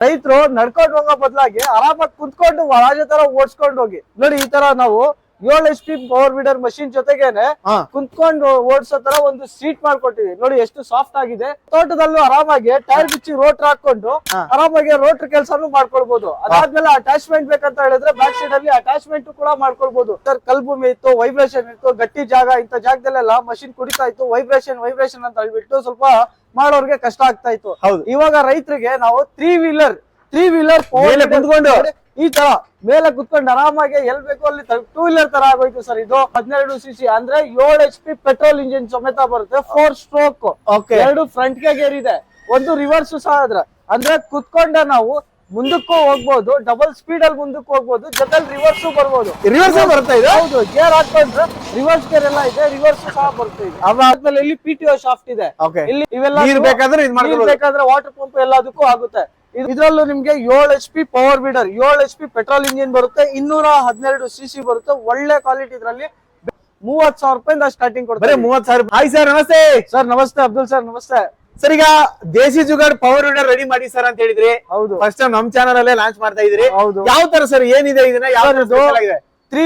ರೈತರು ನಡ್ಕೊಂಡು ಹೋಗೋ ಬದಲಾಗಿ ಆರಾಮಾಗಿ ಕುತ್ಕೊಂಡು ರಾಜ ತರ ಓಡಿಸ್ಕೊಂಡು ಹೋಗಿ. ನೋಡಿ ಈ ತರ ನಾವು ಏಳು H P power weeder machine ಜೊತೆಗೇನೆ ಕುತ್ಕೊಂಡು ಓಡಿಸೋ ತರ ಒಂದು ಸೀಟ್ ಮಾಡ್ಕೊಟ್ಟಿವಿ ನೋಡಿ ಎಷ್ಟು ಸಾಫ್ಟ್ ಆಗಿದೆ. ತೋಟದಲ್ಲೂ ಆರಾಮಾಗಿ ಟೈರ್ ಬಿಚ್ಚಿ ರೋಟರ್ ಹಾಕೊಂಡು. ಆರಾಮಾಗಿ ರೋಟ್ರ್ ಕೆಲಸನು ಮಾಡ್ಕೊಳ್ಬಹುದು ಅದಾದ್ಮೇಲೆ ಅಟ್ಯಾಚ್ಮೆಂಟ್ ಬೇಕಂತ ಹೇಳಿದ್ರೆ ಬ್ಯಾಕ್ ಸೈಡ್ ಅಲ್ಲಿ ಅಟ್ಯಾಚ್ಮೆಂಟ್ ಕೂಡ ಮಾಡ್ಕೊಳ್ಬಹುದು ಸರ್ ಕಲ್ಭೂಮಿ ಇತ್ತು ವೈಬ್ರೇಷನ್ ಇತ್ತು ಗಟ್ಟಿ ಜಾಗ ಇಂಥ ಜಾಗದಲ್ಲೆಲ್ಲ ಮಷಿನ್ ಕುಡಿತಾ ಇತ್ತು ವೈಬ್ರೇಷನ್ ವೈಬ್ರೇಷನ್ ಅಂತ ಹೇಳ್ಬಿಟ್ಟು ಸ್ವಲ್ಪ ಮಾಡೋರ್ಗೆ ಕಷ್ಟ ಆಗ್ತಾ ಇತ್ತು. ಹೌದು. ಇವಾಗ ರೈತರಿಗೆ ನಾವು ತ್ರೀ ವೀಲರ್ ತ್ರೀ ವೀಲರ್ ಕುತ್ಕೊಂಡು? ಈ ತರ ಮೇಲೆ ಕುತ್ಕೊಂಡು ಆರಾಮಾಗಿ ಎಲ್ ಬೇಕು ಅಲ್ಲಿ ಟೂ ವೀಲರ್ ತರ ಆಗೋಯ್ತು ಸರ್ ಇದು. ಹದಿನೆರಡು ಸಿ ಸಿ ಅಂದ್ರೆ ಏಳು ಎಚ್ ಪಿ ಪೆಟ್ರೋಲ್ ಇಂಜಿನ್ ಸಮೇತ ಬರುತ್ತೆ ಫೋರ್ ಸ್ಟ್ರೋಕ್ ಎರಡು ಫ್ರಂಟ್ ಗೇರ್ ಇದೆ ಒಂದು ರಿವರ್ಸ್ ಸಹ ಅದ್ರ ಅಂದ್ರೆ ಕುತ್ಕೊಂಡ ನಾವು ಮುಂದಕ್ಕೂ ಹೋಗ್ಬೋದು ಡಬಲ್ ಸ್ಪೀಡ್ ಅಲ್ಲಿ ಮುಂದಕ್ಕೆ ಹೋಗ್ಬೋದು ಜೊತೆಲಿ ರಿವರ್ಸ್ ಬರ್ಬೋದು. ರಿವರ್ಸ್ ಬರ್ತಾ ಇದೆ? ಹೌದು ಗೇರ್ ಹಾಕೊಂಡ್ರೆ ರಿವರ್ಸ್ ಗೇರ್ ಎಲ್ಲ ಇದೆ ರಿವರ್ಸ್ ಸಹ ಬರ್ತಾ ಇದೆ. ಅದಾದ್ಮೇಲೆ ಇಲ್ಲಿ ಪಿ ಟಿ ಶಾಫ್ಟ್ ಇದೆ. ಇಲ್ಲಿ ಇವೆಲ್ಲ ನೀರ್ ಬೇಕಾದ್ರೆ ಇದ್ ನೀರ್ ಬೇಕಾದ್ರೆ ವಾಟರ್ ಪಂಪ್ ಎಲ್ಲದಕ್ಕೂ ಆಗುತ್ತೆ. ಇದರಲ್ಲೂ ನಿಮ್ಗೆ ಏಳು ಎಚ್ ಪಿ ಪವರ್ ಬೀಡರ್ ಏಳು ಎಚ್ ಪಿ ಪೆಟ್ರೋಲ್ ಇಂಜಿನ್ ಬರುತ್ತೆ ಇನ್ನೂರ ಹದಿನೆರಡು ಸಿ ಸಿ ಬರುತ್ತೆ ಒಳ್ಳೆ ಕ್ವಾಲಿಟಿ ಇದ್ರಲ್ಲಿ ಮೂವತ್ ಸಾವಿರ ರೂಪಾಯಿಂದ ಸ್ಟಾರ್ಟಿಂಗ್ ಕೊಡ್ತಾರೆ ಮೂವತ್ ಸಾವಿರ ಹಾಯ್ ಸರ್ ನಮಸ್ತೆ. ಸರ್ ನಮಸ್ತೆ ಅಬ್ದುಲ್ ಸರ್ ನಮಸ್ತೆ. ಸರ್ ಈಗ desi jugaad power weeder ready ಮಾಡಿ ಸರ್ ಅಂತ ಹೇಳಿದ್ರಿ ಹೌದು. ಫಸ್ಟ್ ಟೈಮ್ ನಮ್ ಚಾನಲ್ ಅಲ್ಲೇ ಲಾಂಚ್ ಮಾಡ್ತಾ ಇದ್ರಿ ಹೌದು. ಯಾವ ತರ ಸರ್ ಏನಿದೆ ಇದನ್ನ? ಯಾವ ತರ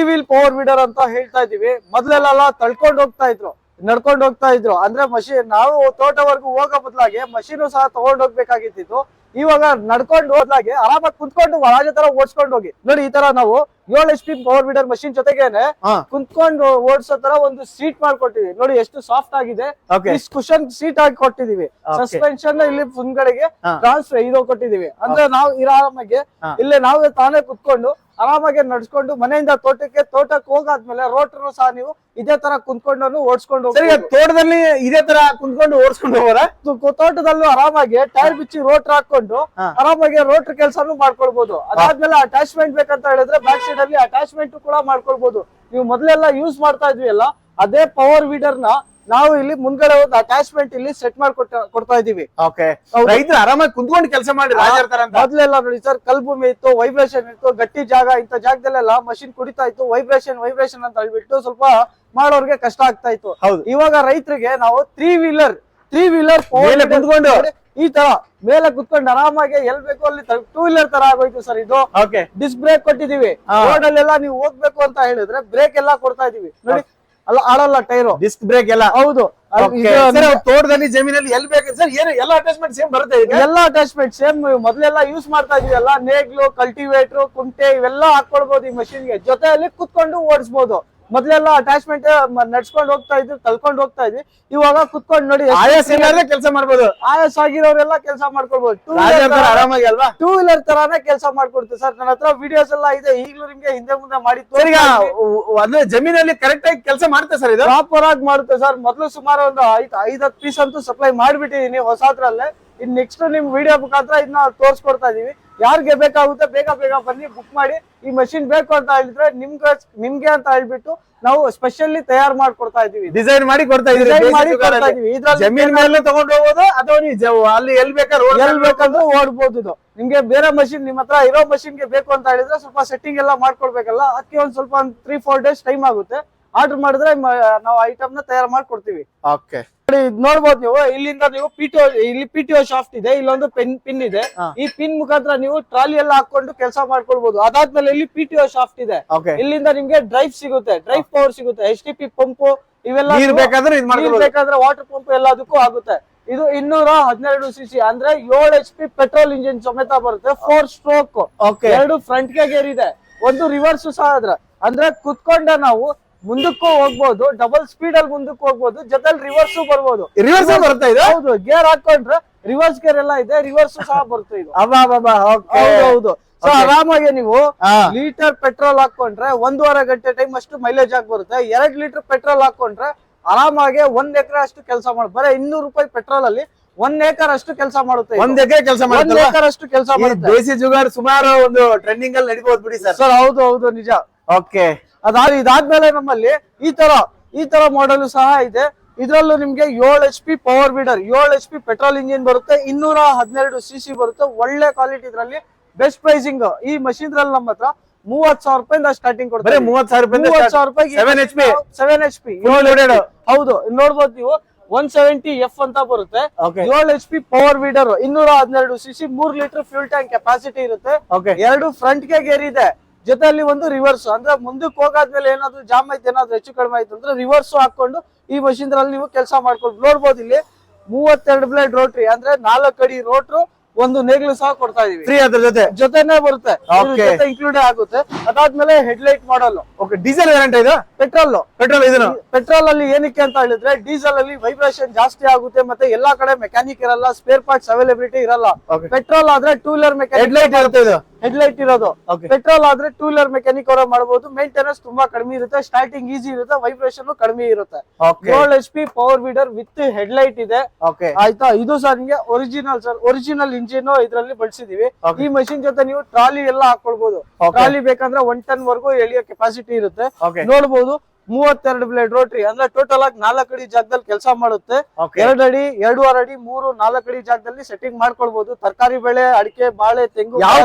ವೀಲ್ ಪವರ್ ವಿಡರ್ ಅಂತ ಹೇಳ್ತಾ ಇದೀವಿ ಮೊದ್ಲೆಲ್ಲ ತಳ್ಕೊಂಡು ಹೋಗ್ತಾ ಇದ್ರು. ನಡ್ಕೊಂಡ್ ಹೋಗ್ತಾ ಇದ್ರು. ಅಂದ್ರೆ ಮಷೀನ್ ನಾವು ತೋಟವರೆಗೂ ಹೋಗೋ ಬದಲಾಗಿ ಮಷೀನು ಸಹ ತಗೊಂಡ್ ಹೋಗ್ಬೇಕಾಗಿತ್ತು ಇವಾಗ ನಡ್ಕೊಂಡು ಹೋದ್ಲಾಗೆ ಆರಾಮಾಗಿ ಕುತ್ಕೊಂಡು ರಾಜ ತರ ಓಡಿಸ್ಕೊಂಡು ಹೋಗಿ. ನೋಡಿ ಈ ತರ ನಾವು ಏಳು H P power weeder machine ಜೊತೆಗೇನೆ ಕುತ್ಕೊಂಡು ಓಡಿಸೋ ತರ ಒಂದು ಸೀಟ್ ಮಾಡ್ಕೊಟ್ಟಿವಿ ನೋಡಿ ಎಷ್ಟು ಸಾಫ್ಟ್ ಆಗಿದೆ. ಕುಶನ್ ಸೀಟ್ ಆಗಿ ಕೊಟ್ಟಿದೀವಿ. ಸಸ್ಪೆನ್ಶನ್ ಸಸ್ಪೆನ್ಷನ್ ಇಲ್ಲಿ ಮುಂದ್ಗಡೆಗೆ. ಟ್ರಾನ್ಸ್ಫರ್ ಇದು ಕೊಟ್ಟಿದೀವಿ. ಅಂದ್ರೆ ನಾವು ಆರಾಮಾಗಿ. ಇಲ್ಲೇ ನಾವೇ ತಾನೇ ಕುತ್ಕೊಂಡು ಆರಾಮಾಗಿ ನಡ್ಸ್ಕೊಂಡು ಮನೆಯಿಂದ ತೋಟಕ್ಕೆ ತೋಟಕ್ಕೆ ಹೋಗಾದ್ಮೇಲೆ ರೋಟರ್ ಸಹ ನೀವು ಇದೇ ತರ ಕುಂತ್ಕೊಂಡು ಓಡಿಸ್ಕೊಂಡು ತೋಟದಲ್ಲಿ ಇದೇ ತರ ಕುಂತ್ಕೊಂಡು ಓಡಿಸ್ಕೊಂಡು ಹೋಗೋದಾ? ತೋಟದಲ್ಲೂ ಆರಾಮಾಗಿ ಟೈರ್ ಬಿಚ್ಚಿ ರೋಟರ್ ಹಾಕೊಂಡು ಹಾ. ಆರಾಮಾಗಿ ರೋಟ್ರಿ ಕೆಲಸನೂ ಮಾಡ್ಕೊಳ್ಬಹುದು ಅದಾದ್ಮೇಲೆ ಅಟ್ಯಾಚ್ಮೆಂಟ್ ಬೇಕಂತ ಹೇಳಿದ್ರೆ ಬ್ಯಾಕ್ ಸೈಡ್ ಅಲ್ಲಿ ಅಟ್ಯಾಚ್ಮೆಂಟ್ ಕೂಡ ಮಾಡ್ಕೊಳ್ಬಹುದು ನೀವು ಮೊದ್ಲೆಲ್ಲ ಯೂಸ್ ಮಾಡ್ತಾ ಇದ್ವಿ ಅಲ್ಲ ಅದೇ ಪವರ್ ವೀಡರ್ನ ನಾವು ಇಲ್ಲಿ ಮುಂದ್ಗಡೆ ಒಂದು ಅಟ್ಯಾಚ್ಮೆಂಟ್ ಇಲ್ಲಿ ಸೆಟ್ ಮಾಡಿ ಕೊಡ್ತಾ ಇದೀವಿ. ರೈತರು ಆರಾಮಾಗಿ ಕುಂತ್ಕೊಂಡು ಕೆಲಸ ಮಾಡಿ ಮೊದ್ಲೆಲ್ಲ ನೋಡಿ ಸರ್ ಕಲ್ಭೂಮಿ ಇತ್ತು ವೈಬ್ರೇಷನ್ ಇತ್ತು ಗಟ್ಟಿ ಜಾಗ ಇಂತ ಜಾಗದಲ್ಲೆಲ್ಲ ಮಷಿನ್ ಕುಡಿತಾ ಇತ್ತು ವೈಬ್ರೇಷನ್ ವೈಬ್ರೇಷನ್ ಅಂತ ಹೇಳ್ಬಿಟ್ಟು ಸ್ವಲ್ಪ ಮಾಡೋರ್ಗೆ ಕಷ್ಟ ಆಗ್ತಾ ಇತ್ತು. ಹೌದು. ಇವಾಗ ರೈತರಿಗೆ ನಾವು ತ್ರೀ ವೀಲರ್ ತ್ರೀ ವೀಲರ್ ಮೇಲೆ ಕುಂತ್ಕೊಂಡು? ಈ ತರ ಮೇಲೆ ಕುತ್ಕೊಂಡು ಆರಾಮಾಗಿ ಎಲ್ ಬೇಕು ಅಲ್ಲಿ ಟೂ ವೀಲರ್ ತರ ಆಗೋಯ್ತು ಸರ್ ಇದು. Disc brake ಕೊಟ್ಟಿದೀವಿ. ರೋಡ್ ಅಲ್ಲೆಲ್ಲ ನೀವು ಹೋಗ್ಬೇಕು ಅಂತ ಹೇಳಿದ್ರೆ ಬ್ರೇಕ್ ಎಲ್ಲ ಕೊಡ್ತಾ ಇದೀವಿ ನೋಡಿ ಅಲ್ಲ ಆಡಲ್ಲ ಟೈರು ಡಿಸ್ಕ್ ಬ್ರೇಕ್ ಎಲ್ಲ. ಹೌದು. ತೋಟದಲ್ಲಿ ಜಮೀನಲ್ಲಿ ಎಲ್ ಬೇಕು ಸರ್ ಏನು ಎಲ್ಲ ಅಟ್ಯಾಚ್ಮೆಂಟ್ ಸೇಮ್ ಬರುತ್ತೆ ಎಲ್ಲ ಅಟ್ಯಾಚ್ಮೆಂಟ್ ಸೇಮ್ ಮೊದಲೆಲ್ಲ ಯೂಸ್ ಮಾಡ್ತಾ ಇದೀವಿ ಎಲ್ಲ. ನೇಗ್ಲು ಕಲ್ಟಿವೇಟರ್ ಕುಂಟೆ ಇವೆಲ್ಲ ಹಾಕೊಳ್ಬಹುದು ಈ ಮಷೀನ್ಗೆ ಗೆ. ಜೊತೆಯಲ್ಲಿ ಕುತ್ಕೊಂಡು ಓಡಿಸ್ಬೋದು. ಮೊದ್ಲೆಲ್ಲ ಅಟ್ಯಾಚ್ಮೆಂಟ್ ನಡ್ಸ್ಕೊಂಡು ಹೋಗ್ತಾ ಇದ್ವಿ ತಳ್ಕೊಂಡು ಹೋಗ್ತಾ ಇದ್ವಿ. ಇವಾಗ ಕುತ್ಕೊಂಡು ನೋಡಿ ಆಯಾಸ ಕೆಲಸ ಮಾಡ್ಬೋದು. ಆಯಾಸ ಆಗಿರೋರೆಲ್ಲ ಕೆಲಸ ಮಾಡ್ಕೊಳ್ಬಹುದು ಟೂ ವೀಲರ್ ಆರಾಮಾಗಿ ಅಲ್ವಾ? ಟೂ ವೀಲರ್ ತರಾನೇ ಕೆಲಸ ಮಾಡ್ಕೊಡ್ತೀವಿ ಸರ್. ನನ್ನ ಹತ್ರ ವಿಡಿಯೋಸ್ ಎಲ್ಲ ಇದೆ. ಈಗಲೂ ನಿಮ್ಗೆ ಹಿಂದೆ ಮುಂದೆ ಮಾಡಿ ಈಗ ಅಂದ್ರೆ ಜಮೀನಲ್ಲಿ ಕರೆಕ್ಟ್ ಆಗಿ ಕೆಲಸ ಮಾಡುತ್ತೆ ಸರ್ ಇದು? ಪ್ರಾಪರ್ ಆಗಿ ಮಾಡುತ್ತೆ ಸರ್. ಮೊದಲು ಸುಮಾರು ಒಂದು ಐದು ಐದತ್ತು ಪೀಸ್ ಅಂತೂ ಸಪ್ಲೈ ಮಾಡಿಬಿಟ್ಟಿದೀನಿ ಹೊಸದ್ರಲ್ಲೇ. ಇನ್ ನೆಕ್ಸ್ಟ್ ನಿಮ್ ವಿಡಿಯೋ ಮುಖಾಂತರ ಇದನ್ನ ತೋರಿಸ್ಕೊಡ್ತಾ ಇದೀವಿ. ಯಾರಿಗೆ ಬೇಕಾಗುತ್ತೆ ಬೇಗ ಬೇಗ ಬನ್ನಿ ಬುಕ್ ಮಾಡಿ. ಈ ಮಷಿನ್ ಬೇಕು ಅಂತ ಹೇಳಿದ್ರೆ ನಿಮ್ಗೆ ನಿಮ್ಗೆ ಅಂತ ಹೇಳ್ಬಿಟ್ಟು ನಾವು ಸ್ಪೆಷಲಿ ತಯಾರು ಮಾಡ್ಕೊಡ್ತಾ ಇದೀವಿ ಡಿಸೈನ್ ಮಾಡಿ ಕೊಡ್ತಾ. ಇದೀವಿ ಜಮೀನ್ ಮೇಲೆ ತಗೊಂಡು ಹೋಗೋದು ಅಥವಾ ನೀವು ಅಲ್ಲಿ ಎಲ್ಲಿ ಬೇಕಾದ್ರೆ ಎಲ್ ಬೇಕಂದ್ರೆ ಓಡ್ಬೋದು ಇದು. ನಿಮ್ಗೆ ಬೇರೆ ಮಷಿನ್ ನಿಮ್ ಹತ್ರ ಇರೋ machine ಗೆ ಬೇಕು ಅಂತ ಹೇಳಿದ್ರೆ ಸ್ವಲ್ಪ ಸೆಟ್ಟಿಂಗ್ ಎಲ್ಲ ಮಾಡ್ಕೊಡ್ಬೇಕಲ್ಲ? ಅದಕ್ಕೆ ಒಂದ್ ಸ್ವಲ್ಪ ಒಂದ್ ತ್ರೀ ಫೋರ್ ಡೇಸ್ ಟೈಮ್ ಆಗುತ್ತೆ. ಆರ್ಡರ್ ಮಾಡಿದ್ರೆ ನಾವು ಐಟಮ್ನ ತಯಾರು ಮಾಡ್ಕೊಡ್ತೀವಿ. ಓಕೆ ನೋಡ್ಬೋದು ನೀವು ಇಲ್ಲಿಂದ ನೀವು ಪಿ ಟಿ ಇಲ್ಲಿ ಪಿಟಿಒ ಶಾಫ್ಟ್ ಇದೆ ಇಲ್ಲೊಂದು ಪೆನ್ ಪಿನ್ ಇದೆ. ಈ ಪಿನ್ ಮುಖಾಂತರ ನೀವು ಟ್ರಾಲಿ ಎಲ್ಲ ಹಾಕೊಂಡು ಕೆಲಸ ಮಾಡ್ಕೊಳ್ಬಹುದು ಅದಾದ್ಮೇಲೆ ಇಲ್ಲಿ ಪಿಟಿಒ ಶಾಫ್ಟ್ ಇದೆ. ಇಲ್ಲಿಂದ ನಿಮ್ಗೆ ಡ್ರೈವ್ ಸಿಗುತ್ತೆ ಡ್ರೈವ್ ಪವರ್ ಸಿಗುತ್ತೆ ಎಚ್ ಟಿ ಪಿ ಪಂಪ್ ಇವೆಲ್ಲ ಬೇಕಾದ್ರೆ ವಾಟರ್ ಪಂಪ್ ಎಲ್ಲದಕ್ಕೂ ಆಗುತ್ತೆ. ಇದು ಇನ್ನೂರ ಹದಿನೆರಡು ಸಿ ಸಿ ಅಂದ್ರೆ ಏಳು ಎಚ್ ಪಿ ಪೆಟ್ರೋಲ್ ಇಂಜಿನ್ ಸಮೇತ ಬರುತ್ತೆ ಫೋರ್ ಸ್ಟ್ರೋಕ್ ಎರಡು ಫ್ರಂಟ್ ಗೇರ್ ಇದೆ ಒಂದು ರಿವರ್ಸ್ ಸಹ ಅದ್ರ ಅಂದ್ರೆ ಕುತ್ಕೊಂಡ ನಾವು ಮುಂದಕ್ಕೂ ಹೋಗ್ಬೋದು ಡಬಲ್ ಸ್ಪೀಡ್ ಅಲ್ಲಿ ಮುಂದಕ್ಕೆ ಹೋಗ್ಬೋದು ಜೊತೆಲಿ ರಿವರ್ಸ್ ಬರ್ಬೋದು. ರಿವರ್ಸ್ ಬರ್ತಾ ಇದೆ? ಹೌದು ಗೇರ್ ಹಾಕೊಂಡ್ರೆ ರಿವರ್ಸ್ ಗೇರ್ ಎಲ್ಲ ಇದೆ ರಿವರ್ಸ್ ಸಹ ಬರುತ್ತೆ ಇದು. ಹೌದು ಸೊ ಆರಾಮಾಗಿ ನೀವು ಲೀಟರ್ ಪೆಟ್ರೋಲ್ ಹಾಕೊಂಡ್ರೆ ಒಂದೂವರೆ ಗಂಟೆ ಟೈಮ್ ಅಷ್ಟು ಮೈಲೇಜ್ ಆಗಿ ಬರುತ್ತೆ. ಎರಡ್ ಲೀಟರ್ ಪೆಟ್ರೋಲ್ ಹಾಕೊಂಡ್ರೆ ಆರಾಮಾಗಿ ಒಂದ್ ಎಕರೆ ಅಷ್ಟು ಕೆಲಸ ಮಾಡ ಬರೀ ಇನ್ನೂರು ರೂಪಾಯಿ ಪೆಟ್ರೋಲ್ ಅಲ್ಲಿ ಒಂದ್ ಏಕರ್ ಅಷ್ಟು ಕೆಲಸ ಮಾಡುತ್ತೆ ಒಂದ್ ಎಕರೆ ಕೆಲಸ ಒಂದ್ ಏಕರ್ ಅಷ್ಟು ಕೆಲಸ ಮಾಡುತ್ತೆ. ದೇಸಿ ಜುಗಾರ್ ಸುಮಾರು ಒಂದು ಟ್ರೆಂಡಿಂಗ್ ಅಲ್ಲಿ ನಡಿಬಹುದು ಬಿಡಿ ಸರ್. ಸರ್ ಹೌದು ಹೌದು ನಿಜ. ಓಕೆ ಅದಾದ ಇದಾದ್ಮೇಲೆ ನಮ್ಮಲ್ಲಿ ಈ ತರ ಈ ತರ ಮಾಡೆಲ್ ಸಹ ಇದೆ. ಇದರಲ್ಲೂ ನಿಮ್ಗೆ ಏಳು ಎಚ್ ಪಿ ಪವರ್ ಬೀಡರ್ ಏಳು ಎಚ್ ಪಿ ಪೆಟ್ರೋಲ್ ಇಂಜಿನ್ ಬರುತ್ತೆ ಇನ್ನೂರ ಹದಿನೆರಡು ಸಿ ಸಿ ಬರುತ್ತೆ. ಒಳ್ಳೆ ಕ್ವಾಲಿಟಿ ಇದ್ರಲ್ಲಿ ಬೆಸ್ಟ್ ಪ್ರೈಸಿಂಗ್ ಈ ಮಷೀನ್ ದ್ರಲ್ಲಿ ನಮ್ಮ ಹತ್ರ ಮೂವತ್ ಸಾವಿರ ರೂಪಾಯಿಂದ ಸ್ಟಾರ್ಟಿಂಗ್ ಕೊಡ್ತಾರೆ ಮೂವತ್ ಸಾವಿರ ರೂಪಾಯಿ seven H P seven H P Full loaded. ಹೌದು ನೋಡ್ಬೋದು ನೀವು ಒನ್ ಸೆವೆಂಟಿ ಎಫ್ ಅಂತ ಬರುತ್ತೆ. ಏಳು ಎಚ್ ಪಿ ಪವರ್ ವೀಡರ್ ಇನ್ನೂರ ಹದಿನೆರಡು ಸಿ ಸಿ ಮೂರ್ ಲೀಟರ್ ಫ್ಯೂಲ್ ಟ್ಯಾಂಕ್ ಕೆಪಾಸಿಟಿ ಇರುತ್ತೆ. ಎರಡು ಫ್ರಂಟ್ಗೆ ಗೇರ್ ಇದೆ. ಜೊತೆಯಲ್ಲಿ ಒಂದು ರಿವರ್ಸ್ ಅಂದ್ರೆ ಮುಂದಕ್ಕೆ ಹೋಗಾದ್ಮೇಲೆ ಏನಾದ್ರು ಜಾಮ್ ಆಯ್ತು ಏನಾದ್ರು ಹೆಚ್ಚು ಕಡಿಮೆ ಆಯ್ತು ಅಂದ್ರೆ ರಿವರ್ಸ್ ಹಾಕೊಂಡು ಈ ಮಷಿನ್ ದ್ರಲ್ಲಿ ನೀವು ಕೆಲಸ ಮಾಡ್ಕೊಂಡು ನೋಡ್ಬೋದು ಇಲ್ಲಿ ಮೂವತ್ತೆರಡು ಬ್ಲೇಡ್ ರೋಟ್ರಿ ಅಂದ್ರೆ ನಾಲ್ಕು ಅಡಿ ರೋಟ್ರು ಒಂದು ನೇಗ್ಲು ಸಹ ಕೊಡ್ತಾ ಇದೀವಿ. ಫ್ರೀ ಅದ್ರ ಜೊತೆ? ಜೊತೆನೆ ಬರುತ್ತೆ. ಇನ್ಕ್ಲೂಡ್ ಆಗುತ್ತೆ. ಅದಾದ್ಮೇಲೆ headlight model okay diesel warranty ಇದು? ಪೆಟ್ರೋಲ್ ಪೆಟ್ರೋಲ್ ಇದನ್ನು? ಪೆಟ್ರೋಲ್ ಅಲ್ಲಿ ಏನಕ್ಕೆ ಅಂತ ಹೇಳಿದ್ರೆ ಡೀಸೆಲ್ ಅಲ್ಲಿ ವೈಬ್ರೇಷನ್ ಜಾಸ್ತಿ ಆಗುತ್ತೆ ಮತ್ತೆ ಎಲ್ಲಾ ಕಡೆ ಮೆಕ್ಯಾನಿಕ್ ಇರಲ್ಲ ಸ್ಪೇರ್ ಪಾರ್ಟ್ಸ್ ಅವೈಲಬಿಲಿಟಿ ಇರಲ್ಲ. ಪೆಟ್ರೋಲ್ ಆದ್ರೆ ಟೂ ವೀಲರ್ ಮೆಕ್ಯಾನಿಕ್ ಹೆಡ್ಲೈಟ್ ಇರುತ್ತೆ ಇದು? ಹೆಡ್ಲೈಟ್ ಇರೋದು. ಓಕೆ ಪೆಟ್ರೋಲ್ ಆದ್ರೆ ಟೂ ವೀಲರ್ ಮೆಕ್ಯಾನಿಕ್ ಅವರ ಮಾಡಬಹುದು ಮೇಂಟೆನೆನ್ಸ್ ತುಂಬಾ ಕಡಿಮೆ ಇರುತ್ತೆ. ಸ್ಟಾರ್ಟಿಂಗ್ ಈಸಿ ಇರುತ್ತೆ. ವೈಬ್ರೇಷನ್ ಕಡಿಮೆ ಇರುತ್ತೆ. ಏಳು H P power weeder with headlight ಇದೆ. ಆಯ್ತಾ? ಇದು ಸರ್ ನಿಮಗೆ ಒರಿಜಿನಲ್ ಸರ್ ಒರಿಜಿನಲ್ ಇಂಜಿನ್ ಇದರಲ್ಲಿ ಬಳಸಿದೀವಿ. ಈ ಮಷಿನ್ ಜೊತೆ ನೀವು ಟ್ರಾಲಿ ಎಲ್ಲ ಹಾಕೊಳ್ಬಹುದು ಟ್ರಾಲಿ ಬೇಕಂದ್ರೆ ಒನ್ ಟನ್ ವರ್ಗೂ ಎಳಿಯೋ ಕೆಪಾಸಿಟಿ ಇರುತ್ತೆ. ನೋಡಬಹುದು ಮೂವತ್ತೆರಡು ಬ್ಲೇಡ್ ರೋಟ್ರಿ ಅಂದ್ರೆ ಟೋಟಲ್ ಆಗಿ ನಾಲ್ಕು ಅಡಿ ಜಾಗದಲ್ಲಿ ಕೆಲಸ ಮಾಡುತ್ತೆ. ಎರಡು ಅಡಿ ಎರಡೂವರೆ ಅಡಿ ಮೂರು ನಾಲ್ಕು ಅಡಿ ಜಾಗದಲ್ಲಿ ಸೆಟ್ಟಿಂಗ್ ಮಾಡ್ಕೊಳ್ಬಹುದು ತರಕಾರಿ ಬೆಳೆ ಅಡಿಕೆ ಬಾಳೆ ತೆಂಗು ಯಾವ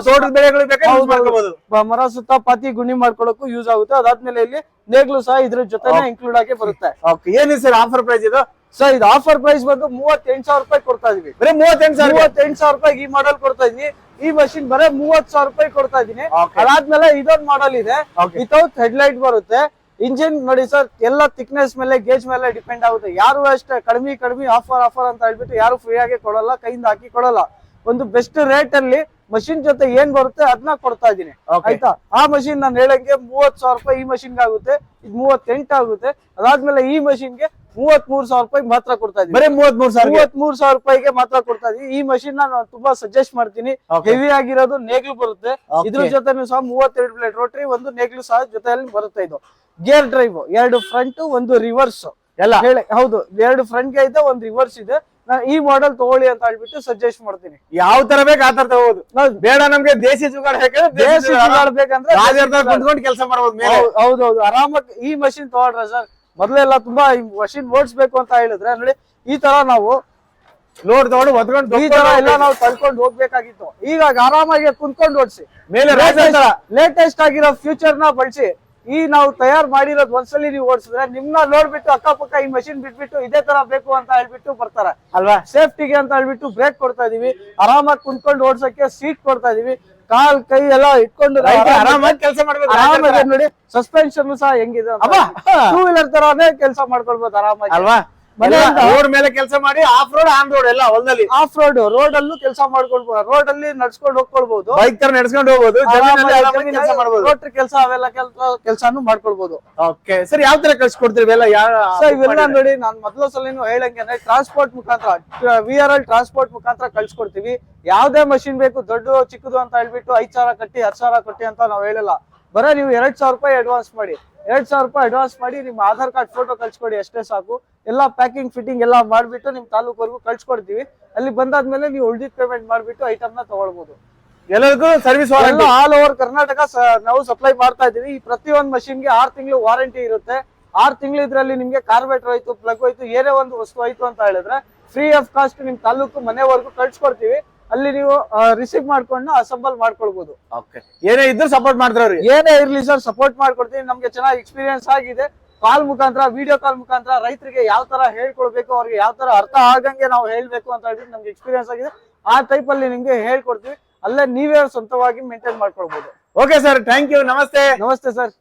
ಮರ ಸುತ್ತ ಪಾತಿ ಗುಣಿ ಮಾಡ್ಕೊಳಕ್ಕೂ ಯೂಸ್ ಆಗುತ್ತೆ. ಅದಾದ್ಮೇಲೆ ಇಲ್ಲಿ ನೇಗ್ಲು ಸಹ ಇದ್ರ ಜೊತೆ ಇನ್ಕ್ಲೂಡ್ ಆಗಿ ಬರುತ್ತೆ. ಏನಿದೆ ಸರ್ ಆಫರ್ ಪ್ರೈಸ್ ಇದು? ಸರ್ ಇದು ಆಫರ್ ಪ್ರೈಸ್ ಬಂದು ಮೂವತ್ತೆಂಟು ಸಾವಿರ ರೂಪಾಯಿ ಕೊಡ್ತಾ ಇದೀವಿ. ಬರೀ ಮೂವತ್ತೆಂಟು ಸಾವಿರ ಮೂವತ್ತೆಂಟು ಸಾವಿರ ರೂಪಾಯಿ ಈ ಮಾಡೆಲ್ ಕೊಡ್ತಾ ಇದೀವಿ ಈ ಮಷಿನ್ ಬರೇ ಮೂವತ್ ಸಾವಿರ ರೂಪಾಯಿ ಕೊಡ್ತಾ ಇದೀನಿ. ಅದಾದ್ಮೇಲೆ ಇದೊಂದು ಮಾಡಲ್ ಇದೆ. ವಿತೌಟ್ ಹೆಡ್ಲೈಟ್ ಬರುತ್ತೆ. ಇಂಜಿನ್ ನೋಡಿ ಸರ್ ಎಲ್ಲ ಥಿಕ್ನೆಸ್ ಮೇಲೆ ಗೇಜ್ ಮೇಲೆ ಡಿಪೆಂಡ್ ಆಗುತ್ತೆ. ಯಾರು ಅಷ್ಟೇ ಕಡಿಮೆ ಕಡಿಮೆ ಆಫರ್ ಆಫರ್ ಅಂತ ಹೇಳ್ಬಿಟ್ಟು ಯಾರು ಫ್ರೀ ಆಗಿ ಕೊಡಲ್ಲ ಕೈಯಿಂದ ಹಾಕಿ ಕೊಡಲ್ಲ. ಒಂದು ಬೆಸ್ಟ್ ರೇಟ್ ಅಲ್ಲಿ ಮಷಿನ್ ಜೊತೆ ಏನ್ ಬರುತ್ತೆ ಅದನ್ನ ಕೊಡ್ತಾ ಇದೀನಿ ಆಯ್ತಾ? ಆ ಮಷಿನ್ ನಾನು ಹೇಳಂಗೆ ಮೂವತ್ ಸಾವಿರ ರೂಪಾಯಿ ಈ ಮಷಿನ್ಗೆ ಆಗುತ್ತೆ. ಇದು ಮೂವತ್ತೆಂಟು ಆಗುತ್ತೆ. ಅದಾದ್ಮೇಲೆ ಈ ಮಷಿನ್ಗೆ ಮೂವತ್ ಮೂರ್ ಸಾವಿರ ರೂಪಾಯಿ ಮಾತ್ರ ಕೊಡ್ತಾ ಇದೀನಿ ಬರೀ ಮೂವತ್ಮೂರು ಸಾವಿರ ಮೂವತ್ ಮೂರ್ ಸಾವಿರ ರೂಪಾಯಿಗೆ ಮಾತ್ರ ಕೊಡ್ತಾ ಇದೀನಿ ಈ ಮಷಿನ್ ನಾನು ತುಂಬಾ ಸಜೆಸ್ಟ್ ಮಾಡ್ತೀನಿ. ಹೆವಿ ಆಗಿರೋದು ನೇಗ್ಲು ಬರುತ್ತೆ. ಇದ್ರ ಜೊತೆ ಸಹ ಮೂವತ್ತೆರಡು ಪ್ಲೇಟ್ ರೋಟ್ರಿ ಒಂದು ನೇಗ್ಲು ಸಹ ಜೊತೆಯಲ್ಲಿ ಬರುತ್ತೆ ಇದು. ಗೇರ್ ಡ್ರೈವ್ ಎರಡು ಫ್ರಂಟ್ ಒಂದು ರಿವರ್ಸ್ ಎಲ್ಲ. ಹೇಳಿ ಹೌದು ಎರಡು ಫ್ರಂಟ್ಗೆ ಐತೆ ಒಂದು ರಿವರ್ಸ್ ಇದೆ. ನಾ ಈ ಮಾಡೆಲ್ ತಗೊಳ್ಳಿ ಅಂತ ಹೇಳ್ಬಿಟ್ಟು ಸಜೆಸ್ಟ್ ಮಾಡ್ತೀನಿ. ಯಾವ ತರ ಬೇಕು ಆತರ ತಗೋದು ತಗೋಬಹುದು ಬೇಡ ನಮ್ಗೆ ದೇಸಿ ಜುಗಾಡ್ ಬೇಕಂದ್ರೆ ದೇಸಿ ಜುಗಾಡ್ ಬೇಕಂದ್ರೆ ಕುಂತ್ಕೊಂಡು ಕೆಲಸ ಮಾಡಬಹುದು ಹೌದ್- ಆರಾಮಾಗಿ ಈ ಮಷಿನ್ ತಗೊಳ್ರ ಸರ್. ಮೊದ್ಲೆಲ್ಲ ತುಂಬಾ ಈ ಮಷಿನ್ ಓಡಿಸ್ಬೇಕು ಅಂತ ಹೇಳಿದ್ರೆ ನೋಡಿ ಈ ತರ ನಾವು ಲೋಡ್ ತಗೊಂಡು ಒದ್ಕೊಂಡು ಈ ತರ ಎಲ್ಲ ನಾವು ತಳ್ಕೊಂಡು ಹೋಗ್ಬೇಕಾಗಿತ್ತು. ಈಗ ಆರಾಮಾಗಿ ಕುಂತ್ಕೊಂಡು ಓಡಿಸಿ. ಮೇಲೆ ಲೇಟೆಸ್ಟ್ ಆಗಿರೋ ಫ್ಯೂಚರ್ನ ಬಳಸಿ. ಈ ನಾವು ತಯಾರು ಮಾಡಿರೋದು ಒಂದ್ಸಲಿ ನೀವು ಓಡಿಸಿದ್ರೆ ನಿಮ್ನ ನೋಡ್ಬಿಟ್ಟು ಅಕ್ಕಪಕ್ಕ ಈ ಮಷಿನ್ ಬಿಟ್ಬಿಟ್ಟು ಇದೇ ತರ ಬೇಕು ಅಂತ ಹೇಳ್ಬಿಟ್ಟು ಬರ್ತಾರೆ. ಅಲ್ವಾ? ಸೇಫ್ಟಿಗೆ ಅಂತ ಹೇಳ್ಬಿಟ್ಟು ಬ್ರೇಕ್ ಕೊಡ್ತಾ ಇದೀವಿ. ಆರಾಮಾಗಿ ಕುಂತ್ಕೊಂಡು ಓಡ್ಸಕ್ಕೆ ಸೀಟ್ ಕೊಡ್ತಾ ಇದೀವಿ. ಕಾಲ್ ಕೈ ಎಲ್ಲ ಇಟ್ಕೊಂಡು ಆರಾಮಾಗಿ- ಆರಾಮಾಗಿ ಕೆಲಸ ಮಾಡ್ಬೇಕು ರಾಜರ ಆರಾಮಾಗಿ ನೋಡಿ ಸಸ್ಪೆನ್ಷನ್ ಸಹ ಹೆಂಗಿದೆ. ಟೂ ವೀಲರ್ ತರಾನೇ ಕೆಲಸ ಮಾಡ್ಕೊಳ್ಬಹುದು ಆರಾಮಾಗಿ. ಅಲ್ವಾ? ರೋಡ್ ಮೇಲೆ ಕೆಲಸ ಮಾಡಿ ಆಫ್ ರೋಡ್ ಆನ್ ರೋಡ್ ಎಲ್ಲ ಹೊಲದಲ್ಲಿ. ಆಫ್ ರೋಡ್ ರೋಡ್ ಅಲ್ಲೂ ಕೆಲಸ ಮಾಡ್ಕೊಳ್ಬಹುದು ರೋಡ್ ಅಲ್ಲಿ ನಡ್ಸ್ಕೊಂಡು ಹೋಗ್ಕೊಳ್ಬಹುದು ಬೈಕ್ ತರ ನಡ್ಸ್ಕೊಂಡು ಹೋಗ್ಬೋದು ಜಮೀನಲ್ಲಿ ಕೆಲಸ ಮಾಡಬಹುದು ರೋಟ್ರಿ ಕೆಲಸ ಅವೆಲ್ಲ ಕೆಲಸ ಕೆಲಸಾನು ಮಾಡ್ಕೊಳ್ಬಹುದು ಓಕೆ ಸರ್ ಯಾವ ತರ ಕಳ್ಸಿಕೊಡ್ತೀರಿ ಇವೆಲ್ಲ? ಎಲ್ಲ ಸೊ ಇವೆಲ್ಲ ನೋಡಿ ನಾನ್ ಮೊದಲ ಸಲ ಹೇಳಂಗೆ ಟ್ರಾನ್ಸ್ಪೋರ್ಟ್ ಮುಖಾಂತರ ವಿ ಆರ್ ಎಲ್ ಟ್ರಾನ್ಸ್ಪೋರ್ಟ್ ಮುಖಾಂತರ ಕಳ್ಸಿಕೊಡ್ತೀವಿ. ಯಾವ್ದೇ ಮಷಿನ್ ಬೇಕು ದೊಡ್ಡ ಚಿಕ್ಕದು ಅಂತ ಹೇಳ್ಬಿಟ್ಟು ಐದ್ ಸಾವಿರ ಕಟ್ಟಿ ಹತ್ತು ಸಾವಿರ ಕಟ್ಟಿ ಅಂತ ನಾವ್ ಹೇಳಿಲ್ಲ. ಬರೀ ನೀವು ಎರಡ್ ಸಾವಿರ ರೂಪಾಯಿ ಅಡ್ವಾನ್ಸ್ ಮಾಡಿ. ಎರಡ್ ಸಾವಿರ ರೂಪಾಯಿ ಅಡ್ವಾನ್ಸ್ ಮಾಡಿ ನಿಮ್ಮ ಆಧಾರ್ ಕಾರ್ಡ್ ಫೋಟೋ ಕಳ್ಸಿಕೊಡಿ ಅಷ್ಟೇ ಸಾಕು. ಎಲ್ಲಾ ಪ್ಯಾಕಿಂಗ್ ಫಿಟ್ಟಿಂಗ್ ಎಲ್ಲ ಮಾಡ್ಬಿಟ್ಟು ನಿಮ್ ತಾಲೂಕವರೆಗೂ ಕಳ್ಸಿಕೊಡ್ತೀವಿ. ಅಲ್ಲಿ ಬಂದಾದ್ಮೇಲೆ ನೀವು ಉಳಿದಿದ್ ಪೇಮೆಂಟ್ ಮಾಡ್ಬಿಟ್ಟು ಐಟಮ್ನ ತಗೊಳ್ಬಹುದು ಎಲ್ಲರಿಗೂ ಸರ್ವಿಸ್ ಆಲ್ ಓವರ್ ಕರ್ನಾಟಕ ನಾವು ಸಪ್ಲೈ ಮಾಡ್ತಾ ಇದೀವಿ ಈ ಪ್ರತಿಯೊಂದು ಮಷಿನ್ಗೆ ಗೆ ಆರ್ ತಿಂಗಳು ವಾರಂಟಿ ಇರುತ್ತೆ. ಆರ್ ತಿಂಗಳು ಇದ್ರಲ್ಲಿ ನಿಮ್ಗೆ ಕಾರ್ಬೇಟರ್ ಆಯ್ತು ಪ್ಲಗ್ ಹೋಯ್ತು ಏನೇ ಒಂದು ವಸ್ತು ಆಯ್ತು ಅಂತ ಹೇಳಿದ್ರೆ ಫ್ರೀ ಆಫ್ ಕಾಸ್ಟ್ ನಿಮ್ ತಾಲೂಕು ಮನೆವರೆಗೂ ಕಳ್ಸಿಕೊಡ್ತೀವಿ. ಅಲ್ಲಿ ನೀವು ರಿಸೀವ್ ಮಾಡ್ಕೊಂಡು ಅಸೆಂಬಲ್ ಮಾಡ್ಕೊಳ್ಬಹುದು ಓಕೆ ಏನೇ ಇದ್ರು ಸಪೋರ್ಟ್ ಮಾಡ್ತಾರ್ರಿ ಏನೇ ಇರ್ಲಿ ಸರ್ ಸಪೋರ್ಟ್ ಮಾಡ್ಕೊಡ್ತೀವಿ ನಮ್ಗೆ ಚೆನ್ನಾಗಿ ಎಕ್ಸ್ಪೀರಿಯನ್ಸ್ ಆಗಿದೆ. ಕಾಲ್ ಮುಖಾಂತರ ವಿಡಿಯೋ ಕಾಲ್ ಮುಖಾಂತರ ರೈತರಿಗೆ ಯಾವ ತರ ಹೇಳ್ಕೊಡ್ಬೇಕು ಅವ್ರಿಗೆ ಯಾವ ತರ ಅರ್ಥ ಆಗಂಗೆ ನಾವು ಹೇಳ್ಬೇಕು ಅಂತ ಹೇಳ್ಬಿಟ್ಟು ನಮ್ಗೆ ಎಕ್ಸ್ಪೀರಿಯನ್ಸ್ ಆಗಿದೆ. ಆ ಟೈಪ್ ಅಲ್ಲಿ ನಿಮ್ಗೆ ಹೇಳ್ಕೊಡ್ತೀವಿ. ಅಲ್ಲೇ ನೀವೇ ಸ್ವಂತವಾಗಿ ಮೇಂಟೈನ್ ಮಾಡ್ಕೊಳ್ಬಹುದು ಓಕೆ ಸರ್ ಥ್ಯಾಂಕ್ ಯು ನಮಸ್ತೆ. ನಮಸ್ತೆ ಸರ್